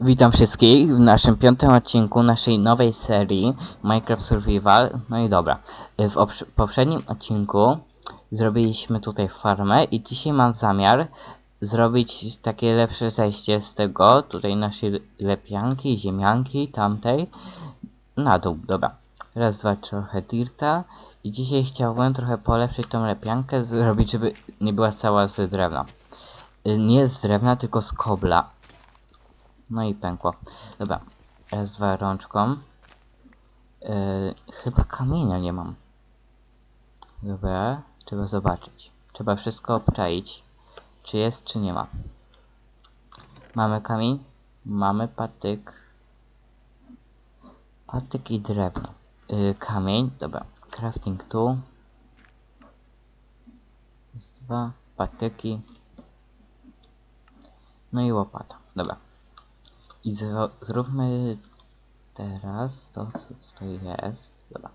Witam wszystkich w naszym piątym odcinku naszej nowej serii Minecraft Survival. No i dobra, w oprz- poprzednim odcinku zrobiliśmy tutaj farmę i dzisiaj mam zamiar zrobić takie lepsze zejście z tego, tutaj naszej lepianki, ziemianki, tamtej, na dół, dobra. Raz, dwa, trochę dirta i dzisiaj chciałbym trochę polepszyć tą lepiankę, zrobić, żeby nie była cała z drewna. Y, Nie z drewna, tylko z kobla. No i pękło. Dobra. Raz, dwa rączką. Yy, chyba kamienia nie mam. Dobra. Trzeba zobaczyć. Trzeba wszystko obczaić. Czy jest, czy nie ma. Mamy kamień. Mamy patyk. Patyk i drewno. Yy, kamień. Dobra. Crafting tu. Dwa. Patyki. No i łopata. Dobra. I zróbmy teraz to, co tutaj jest. Dobra.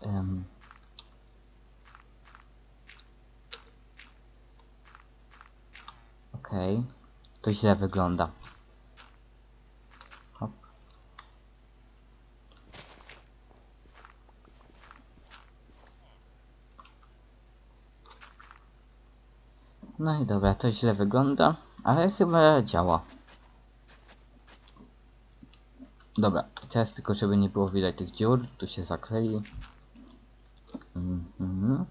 Um. Okej. To źle wygląda. No i dobra, to źle wygląda, ale chyba działa. Dobra, teraz tylko żeby nie było widać tych dziur, tu się zaklei. Mhm.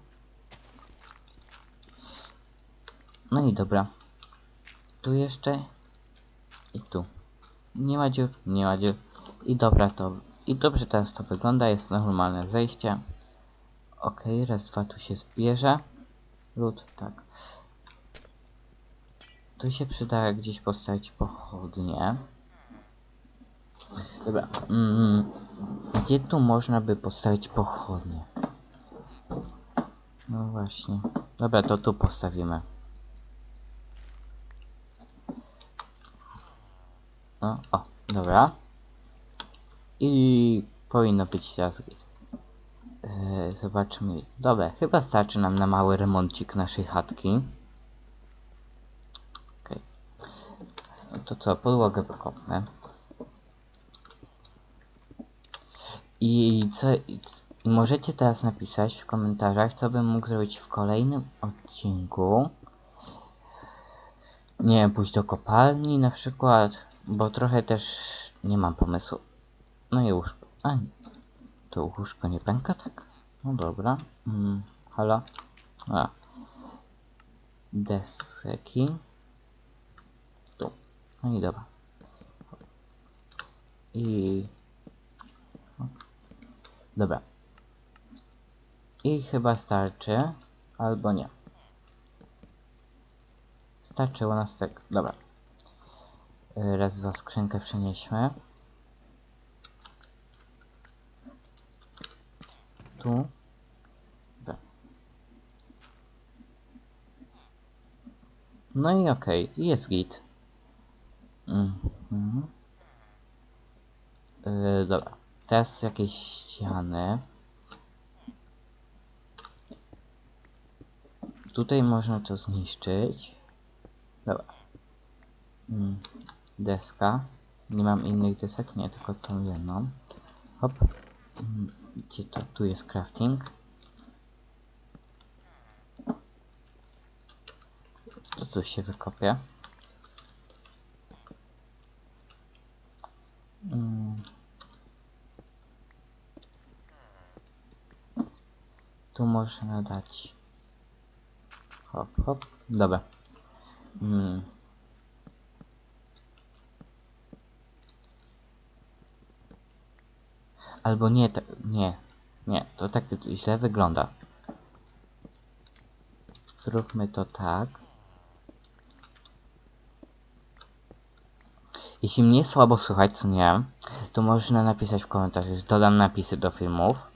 No i dobra. Tu jeszcze. I tu. Nie ma dziur, nie ma dziur. I dobra to. I dobrze teraz to wygląda, jest normalne zejście. Ok, raz, dwa tu się zbierze. Lód, tak. Tu się przyda gdzieś postawić pochodnie. Dobra. Mm, gdzie tu można by postawić pochodnie? No właśnie. Dobra, to tu postawimy. No, o, dobra. I powinno być teraz. E, zobaczmy. Dobra, chyba starczy nam na mały remoncik naszej chatki. Okej. No to co, podłogę wykopnę. I co i możecie teraz napisać w komentarzach, co bym mógł zrobić w kolejnym odcinku. Nie wiem, pójść do kopalni na przykład, bo trochę też nie mam pomysłu. No i łóżko. A, to łóżko nie pęka tak? No dobra. Mm, halo? A. Tu. No i dobra. I Dobra. I chyba starczy, albo nie. Starczyło nas tak. Dobra. Raz, dwa, skrzynkę przenieśmy. Tu. Dobra. No i okej, jest git. Mhm. Yy, dobra. Teraz jakieś ściany. Tutaj można to zniszczyć. Dobra. Mm. Deska. Nie mam innych desek, nie, tylko tą jedną. Hop. Mm. Gdzie to? Tu jest crafting. To tu się wykopie. Mm. Tu można dać. Hop, hop. Dobra. Mm. Albo nie, nie, nie, to tak źle wygląda. Zróbmy to tak. Jeśli mnie słabo słychać, co nie, to można napisać w komentarzach, dodam napisy do filmów.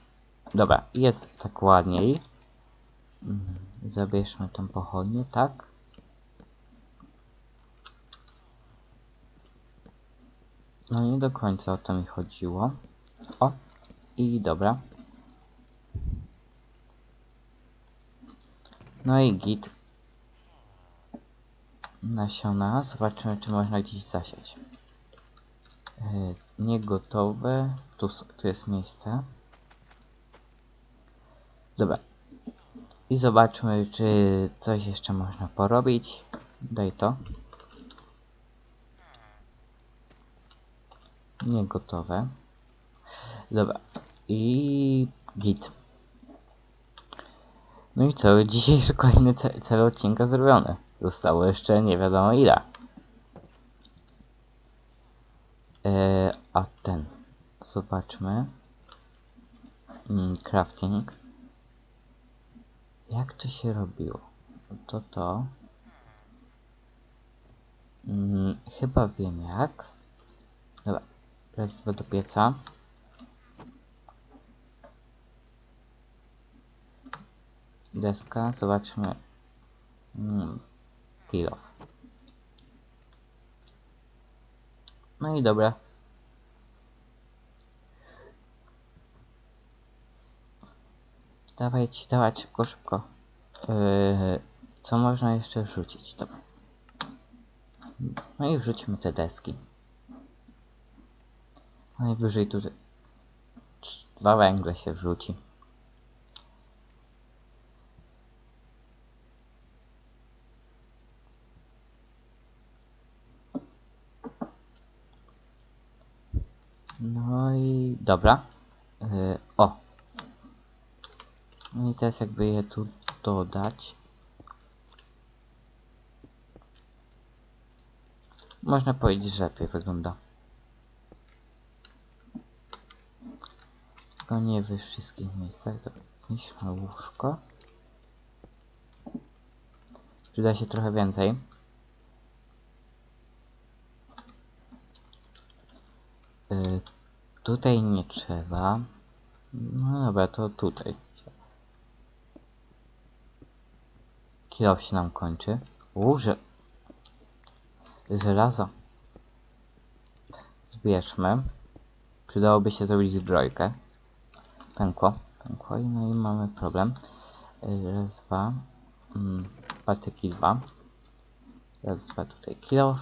Dobra, jest tak ładniej. Mm, Zabierzmy tą pochodnię, tak? No nie do końca o to mi chodziło. O, i dobra. No i git. Nasiona. Zobaczymy, czy można gdzieś zasiać. E, nie gotowe. Tu, tu jest miejsce. Dobra. I zobaczmy, czy coś jeszcze można porobić. Daj to. Nie gotowe. Dobra. I git. No i co? Dzisiejszy kolejny ce- cel odcinka zrobiony. Zostało jeszcze nie wiadomo ile. E, a ten. Zobaczmy. Mm, crafting. Jak to się robiło? To to. Mm, chyba wiem jak. Dobra. Dwa do pieca. Deska, zobaczmy. Mm, kill off. No i dobra. Dawajcie, dawać szybko, szybko. Yy, co można jeszcze wrzucić? Dobra. No i wrzućmy te deski. Najwyżej tutaj dwa węgle się wrzuci. No i dobra. Yy, o. No i teraz jakby je tu dodać. Można powiedzieć, że lepiej wygląda. Tylko nie we wszystkich miejscach. Dobra, zniszczmy łóżko. Przyda się trochę więcej. Y, tutaj nie trzeba. No dobra, to tutaj. Kilo się nam kończy. U, że... Żelazo. Zbierzmy. Przydałoby się zrobić zbrojkę. Pękło. Pękło i no i mamy problem. Raz, dwa. Mm, patyki dwa. Raz, dwa tutaj kilo.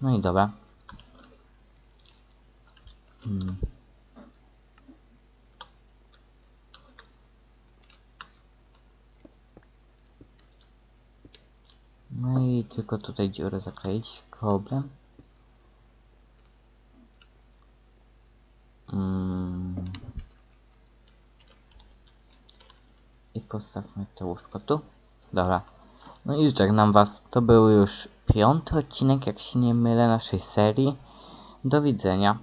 No i dobra. Mm. No i tylko tutaj dziurę zakleić koblem. Mm. I postawmy to łóżko tu. Dobra. No i żegnam was. To był już piąty odcinek, jak się nie mylę, naszej serii. Do widzenia.